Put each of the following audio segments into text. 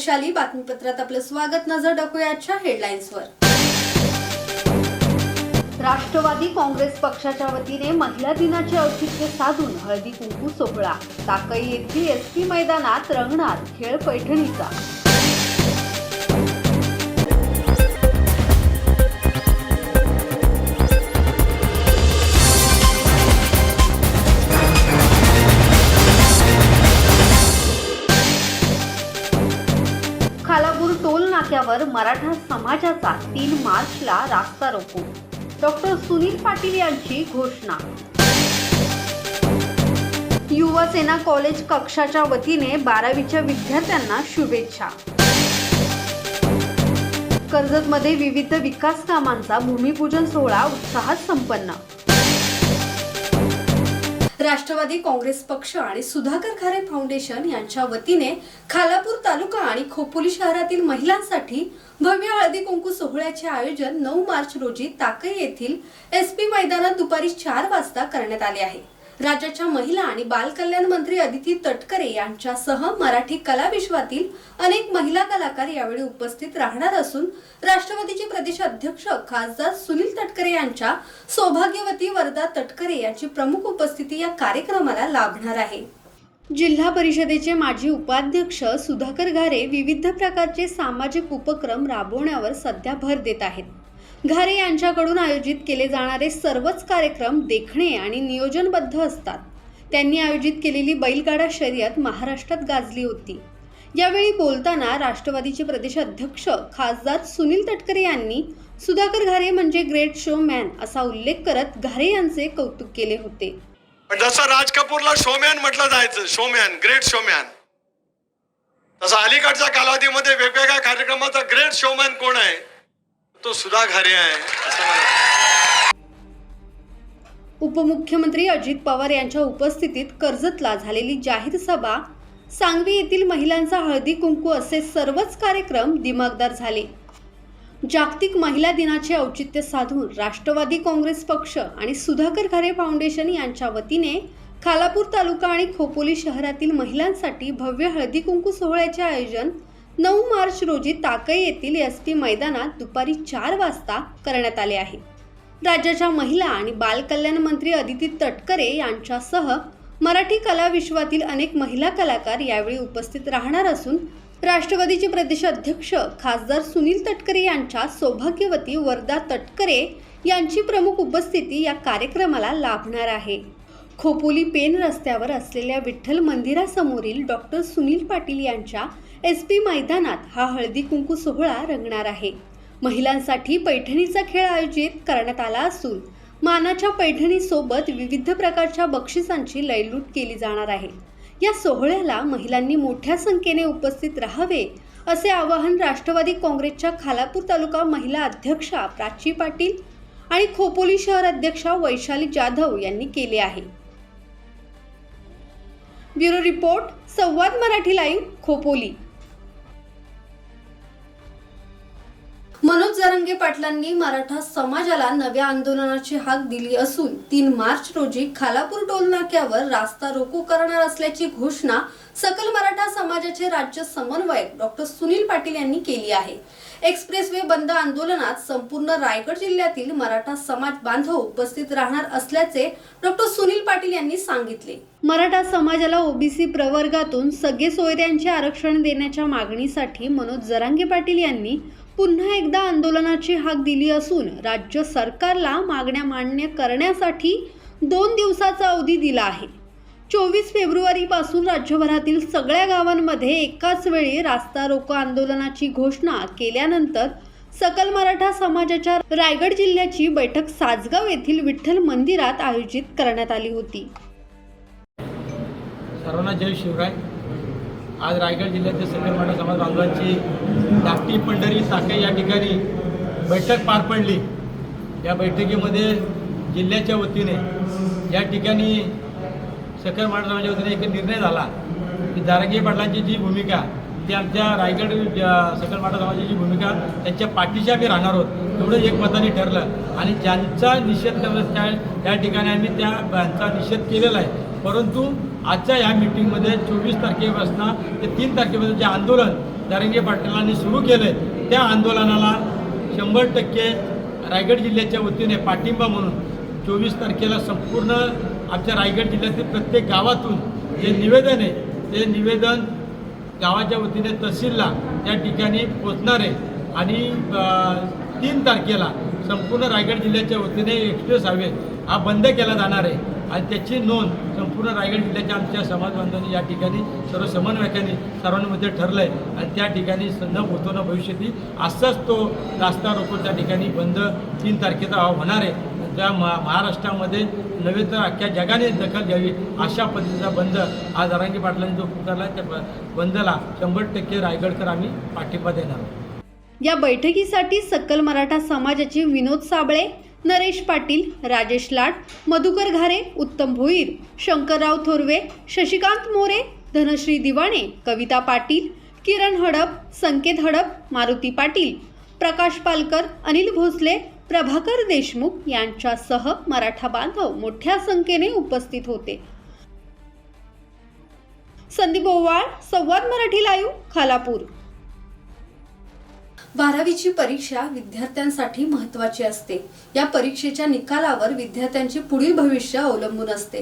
हर्षाली बातमीपत्रात आपलं स्वागत. नजर टाकूयाच्या हेडलाईन्सवर राष्ट्रवादी काँग्रेस पक्षाच्या वतीने महिला दिनाचे औचित्य साधून हळदी कुंकू सोहळा. ताकई येथील एस पी मैदानात रंगणार खेळ पैठणीचा. मराठा समाजाचा तीन मार्चला रास्ता रोको डॉक्टर सुनील पाटील यांची घोषणा. युवा सेना कॉलेज कक्षाच्या वतीने बारावीच्या विद्यार्थ्यांना शुभेच्छा. कर्जतमध्ये विविध विकास कामांचा भूमिपूजन सोहळा उत्साहात संपन्न. राष्ट्रवादी काँग्रेस पक्ष आणि सुधाकर खारे फाउंडेशन यांच्या वतीने खालापूर तालुका आणि खोपोली शहरातील महिलांसाठी भव्य हळदी कुंकू सोहळ्याचे आयोजन नऊ मार्च रोजी ताकई येथील एस पी मैदानात दुपारी चार वाजता करण्यात आले आहे. राज्याच्या महिला आणि बालकल्याण मंत्री अदिती तटकरे यांच्यासह मराठी कला विश्वातील अनेक महिला कलाकार यावेळी उपस्थित राहणार असून राष्ट्रवादीचे प्रदेश अध्यक्ष खासदार सुनील तटकरे यांच्या सौभाग्यवती वरदा तटकरे यांची प्रमुख उपस्थिती या कार्यक्रमाला लाभणार आहे. जिल्हा परिषदेचे माजी उपाध्यक्ष सुधाकर घारे विविध प्रकारचे सामाजिक उपक्रम राबवण्यावर सध्या भर देत आहेत. घारे यांच्याकडून आयोजित केले जाणारे सर्वच कार्यक्रम देखणे आणि नियोजनबद्ध असतात. त्यांनी आयोजित केलेली बैलगाडा शर्यत महाराष्ट्रात गाजली होती. यावेळी बोलताना राष्ट्रवादीचे प्रदेशाध्यक्ष खासदार सुनील तटकरे यांनी सुधाकर घारे म्हणजे ग्रेट शो मॅन असा उल्लेख करत घारे यांचे कौतुक केले होते. जसं राज कपूरला शोमॅन म्हटलं जायचं शोमॅन ग्रेट शोमॅन. तसं अलीकडच्या कालावधीमध्ये वेगवेगळ्या कार्यक्रमाचा ग्रेट शोमॅन कोण आहे? तो सुधा घारे आहे असं मला उपमुख्यमंत्री अजित पवार यांच्या उपस्थितीत कर्जतला झालेली जाहीर सभा सांगवी येथील महिलांचा हळदी कुंकू असे सर्वच कार्यक्रम दिमागदार झाले. जागतिक महिला दिनाचे औचित्य साधून राष्ट्रवादी काँग्रेस पक्ष आणि सुधाकर घरे फाउंडेशन यांच्या वतीने खालापूर तालुका आणि खोपोली शहरातील महिलांसाठी भव्य हळदी कुंकू सोहळ्याचे आयोजन नऊ मार्च रोजी ताकई येथील एस टी मैदानात दुपारी चार वाजता करण्यात आले आहे. राज्याच्या महिला आणि बालकल्याण मंत्री अदिती तटकरे यांच्यासह मराठी कला विश्वातील अनेक महिला कलाकार यावेळी उपस्थित राहणार असून राष्ट्रवादीचे प्रदेश अध्यक्ष खासदार सुनील तटकरे यांच्या सौभाग्यवती वरदा तटकरे यांची प्रमुख उपस्थिती या कार्यक्रमाला लाभणार आहे. खोपोली पेन रस्त्यावर असलेल्या विठ्ठल मंदिरासमोरील डॉक्टर सुनील पाटील यांच्या एस पी मैदानात हा हळदी कुंकू सोहळा रंगणार आहे. महिलांसाठी पैठणीचा खेळ आयोजित करण्यात आला असून मानाच्या पैठणीसोबत विविध प्रकारच्या बक्षिसांची लयलूट केली जाणार आहे. या सोहळ्याला महिलांनी मोठ्या संख्येने उपस्थित राहावे असे आवाहन राष्ट्रवादी काँग्रेसच्या खालापूर तालुका महिला अध्यक्षा प्राची पाटील आणि खोपोली शहर अध्यक्षा वैशाली जाधव यांनी केले आहे. Bureau report Samvad Marathi live Khopoli. Manoj Jarange पाटलांनी मराठा समाजाला नव्या आंदोलनाची हाक दिली असून तीन मार्च रोजी खालापूर टोल नाक्यावर रास्ता रोको करणार असल्याची घोषणा सकल मराठा समाजाचे राज्य समन्वयक डॉक्टर सुनील पाटील यांनी केली आहे. एक्सप्रेसवे बंद आंदोलनात संपूर्ण रायगड जिल्ह्यातील मराठा समाज बांधव उपस्थित राहणार असल्याचे डॉक्टर सुनील पाटील यांनी सांगितले. मराठा समाजाला ओबीसी प्रवर्गातून सगळे सोयऱ्यांचे आरक्षण देण्याच्या मागणीसाठी मनोज जरांगे पाटील यांनी पुन्हा एकदा आंदोलनाची हाक दिली असून राज्य सरकारला मागण्या मान्य करण्यासाठी दोन दिवसाचा अवधी दिला आहे. चोवीस फेब्रुवारीपासून राज्यभरातील सगळ्या गावांमध्ये एकाच वेळी रास्ता रोको आंदोलनाची घोषणा केल्यानंतर सकल मराठा समाजाच्या रायगड जिल्ह्याची बैठक सासगाव येथील विठ्ठल मंदिरात आयोजित करण्यात आली होती. सर्वांना जय शिवराय. आज रायगड जिल्ह्यातील सकल मराठा समाज बांधवांची धाकटी पंढरी साखे या ठिकाणी बैठक पार पडली. या बैठकीमध्ये जिल्ह्याच्या वतीने या ठिकाणी सकल महाराजांच्या वतीने एक निर्णय झाला की जारंगी पाटलांची जी भूमिका ती आमच्या रायगड ज्या- सकल मराठा समाजाची भूमिका त्यांच्या पाठीशी आम्ही राहणार आहोत एवढं एक मताने ठरलं. आणि ज्यांचा निषेध करत त्या त्या ठिकाणी आम्ही त्या त्यांचा निषेध केलेला आहे. परंतु आजच्या या मिटिंगमध्ये चोवीस तारखेपासून ते तीन तारखेपर्यंत जे आंदोलन दारंगे पाटलांनी सुरू केलं त्या आंदोलनाला शंभर टक्के रायगड जिल्ह्याच्या वतीने पाठिंबा म्हणून चोवीस तारखेला संपूर्ण आमच्या रायगड जिल्ह्यातील प्रत्येक गावातून जे निवेदन आहे ते निवेदन गावाच्या वतीने तहसीलला त्या ठिकाणी पोचणार आहे. आणि तीन तारखेला संपूर्ण रायगड जिल्ह्याच्या वतीने एक्सप्रेस हायवे हा बंद केला जाणार आहे. आणि त्याची नोंद संपूर्ण रायगड जिल्ह्याच्या आमच्या समाज बांधवांनी या ठिकाणी सर्व समन्वयकांनी सर्वांमध्ये ठरलं आहे आणि त्या ठिकाणी स- न ना न भविष्यती असाच तो रास्ता रोको त्या ठिकाणी बंद तीन तारखेचा होणार आहे. त्या महा महाराष्ट्रामध्ये नव्हे तर अख्ख्या जगाने दखल घ्यावी अशा पद्धतीचा बंद आज अरांगी पाटलांनी जो पुकारला त्या ब- बंदला शंभर टक्के रायगडकर आम्ही पाठिंबा देणार या बैठकीसाठी सकल मराठा समाजाचे विनोद साबळे नरेश पाटील राजेश लाड मधुकर घारे उत्तम भोईर शंकरराव थोरवे शशिकांत मोरे धनश्री दिवाणे कविता पाटील किरण हडप संकेत हडप मारुती पाटील प्रकाश पालकर अनिल भोसले प्रभाकर देशमुख यांच्यासह मराठा बांधव मोठ्या संख्येने उपस्थित होते. संदीप ओवाळ संवाद मराठी लाईव्ह खालापूर. बारावीची परीक्षा विद्यार्थ्यांसाठी महत्वाची असते. या परीक्षेच्या निकालावर विद्यार्थ्यांचे पुढील भविष्य अवलंबून असते.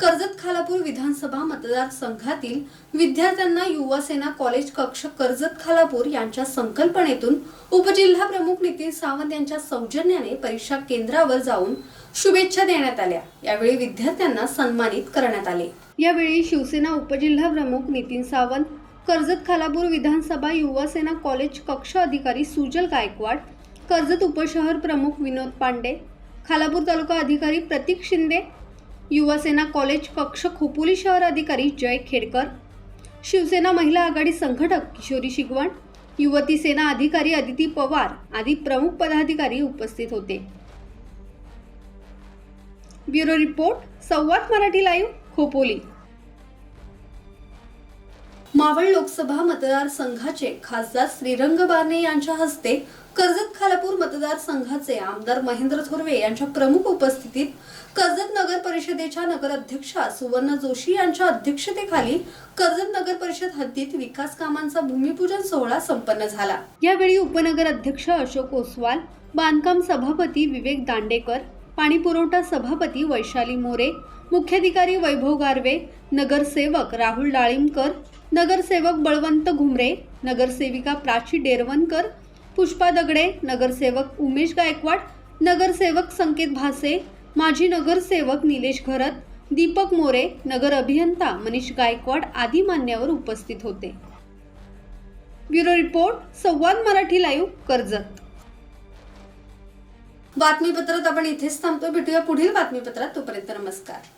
कर्जत खालापूर विधानसभा मतदारसंघातील विद्यार्थ्यांना युवा सेना कॉलेज कक्ष कर्जत खालापूर यांच्या संकल्पनेतून उपजिल्हा प्रमुख नितीन सावंत यांच्या सौजन्याने परीक्षा केंद्रावर जाऊन शुभेच्छा देण्यात आल्या. यावेळी विद्यार्थ्यांना सन्मानित करण्यात आले. यावेळी शिवसेना उपजिल्हा प्रमुख नितीन सावंत कर्जत खालापूर विधानसभा युवा सेना कॉलेज कक्ष अधिकारी सुजल गायकवाड कर्जत उपशहर प्रमुख विनोद पांडे खालापूर तालुका अधिकारी प्रतीक शिंदे युवासेना कॉलेज कक्ष खोपोली शहर अधिकारी जय खेडकर शिवसेना महिला आघाडी संघटक किशोरी शिगवण युवती सेना अधिकारी अदिती पवार आदी प्रमुख पदाधिकारी उपस्थित होते. Bureau report Samvad Marathi live Khopoli. Maval Lok Sabha मतदारसंघाचे खासदार श्रीरंग बारणे यांच्या हस्ते कर्जत खालापूर मतदारसंघाचे आमदार महेंद्र थोरवे यांच्या प्रमुख उपस्थितीत कर्जत नगर परिषदेच्या नगराध्यक्षा सुवर्ण जोशी यांच्या अध्यक्षतेखाली कर्जत नगर परिषद हद्दीत विकास कामांचा भूमिपूजन सोहळा संपन्न झाला. यावेळी उपनगर अध्यक्ष अशोक ओसवाल बांधकाम सभापती विवेक दांडेकर पाणी पुरवठा सभापती वैशाली मोरे मुख्याधिकारी वैभव गारवे नगरसेवक राहुल डाळिंबकर नगरसेवक बळवंत घुमरे नगरसेविका प्राची डेरवणकर पुष्पा दगडे नगरसेवक उमेश गायकवाड नगरसेवक संकेत भासे माजी नगरसेवक निलेश घरत दीपक मोरे नगर अभियंता मनीष गायकवाड आदी मान्यवर उपस्थित होते. Bureau report Samvad Marathi live Karjat. बातमीपत्रात आपण इथेच थांबतो. भेटूया पुढील बातमीपत्रात. तोपर्यंत नमस्कार.